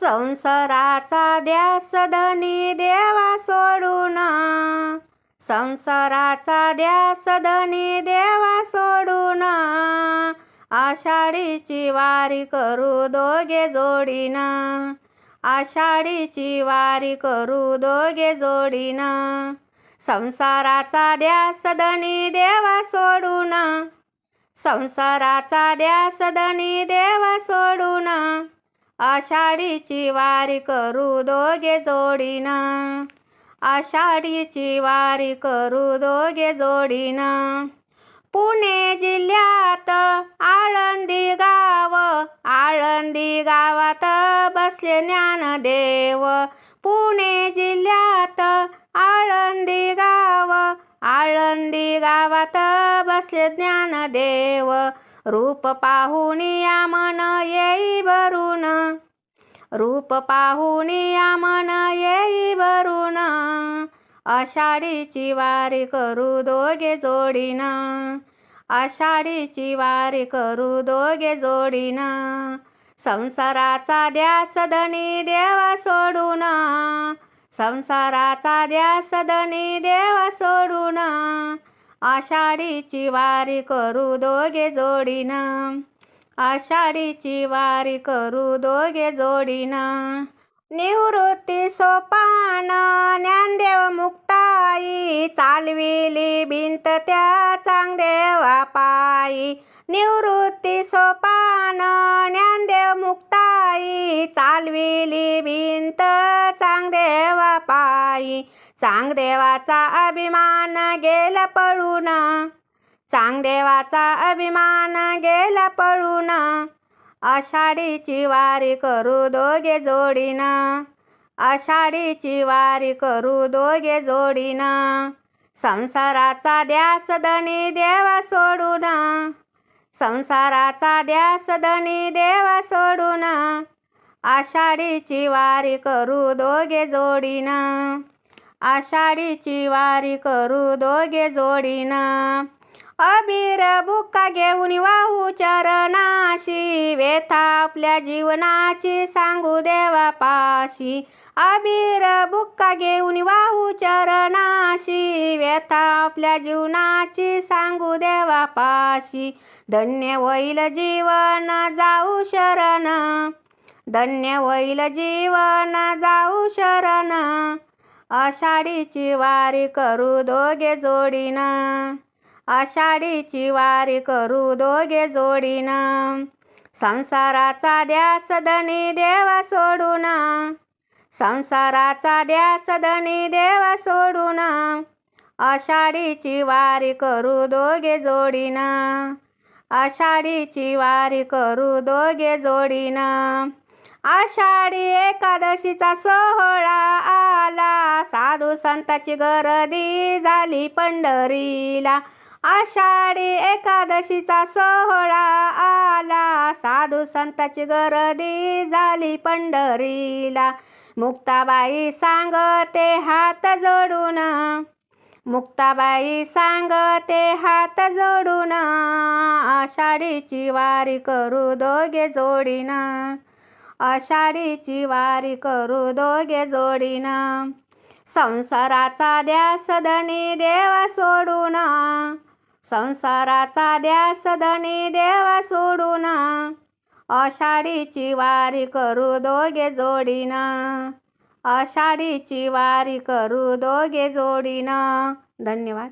संसाराचा द्या धनी देवा सोडून. संसाराचा द्या धनी देवा सोडून. आषाढीची वारी करू दोघे जोडीन. आषाढीची वारी करू दोघे जोडीन. संसाराचा द्या धनी देवा सोडून. संसाराचा द्यास धनी देवा सोडून. आषाढीची वारी करू दोघे जोडीनं. आषाढीची वारी करू दोघे जोडीनं. पुणे जिल्ह्यात आळंदी गाव आळंदी गावात बसले ज्ञानदेव. पुणे जिल्ह्यात आळंदी गाव आळंदी गावात बसले ज्ञानदेव. रूप पाहुन मन येई भरून रूप पाहुन मन येई भरून आषाढीची वारी करू दोघे जोडीन. आषाढीची वारी करू दोघे जोडीन. संसाराचा द्यास धनी देवा सोडून. संसाराचा द्यास धनी देवा सोडून. आषाढीची वारी करू दोघे जोडीनं. आषाढीची वारी करू दोघे जोडीन. निवृत्ती सोपान ज्ञानदेव मुक्ताई चालविली भिंत त्या चांगदेवा पायी. निवृत्ती सोपान ज्ञानदेव मुक्ताई चालविली भिंत चांगदेवा पायी. चांगदेवाचा अभिमान गेला पळून. चांगदेवाचा अभिमान गेला पळून. आषाढीची वारी करू दोघे जोडीन. आषाढीची वारी करू दोघे जोडीन. संसाराचा द्यास धनी देवा सोडून. संसाराचा द्यास धनी देवा सोडून. आषाढीची वारी करू दोघे जोडीन. आषाढीची वारी करू दोघे जोडीना. अबीर बुक्का घेऊन वाहू चरणाशी व्यथा आपल्या जीवनाची सांगू देवा पाशी. अबीर बुक्का घेऊन वाहू चरणाशी व्यथा आपल्या जीवनाची सांगू देवा पाशी. धन्य होईल जीवन जाऊ शरण. धन्य होईल जीवन जाऊ शरण. आषाढीची वारी करू दोघे जोडीनं. आषाढीची वारी करू दोघे जोडीनं. संसाराचा द्यास धनी देवा सोडून. संसाराचा द्यास धनी देवा सोडून. आषाढीची वारी करू दोघे जोडीनं. आषाढीची वारी करू दोघे जोडीनं. आषाढी एकादशीचा सोहळा आला. साधू संताची गर्दी झाली पंढरीला. आषाढी एकादशीचा सोहळा आला. साधू संताची गर्दी झाली पंढरीला. मुक्ताबाई सांगते हात जोडून. मुक्ताबाई सांगते हात जोडून. आषाढीची वारी करू दोघे जोडीन. आषाढीची वारी करू दोघे जोडीनं. संसाराचा द्यास धनी देवा सोडून. संसाराचा द्यास धनी देवा सोडून. आषाढीची वारी करू दोघे जोडीनं. आषाढीची वारी करू दोघे जोडीनं. धन्यवाद.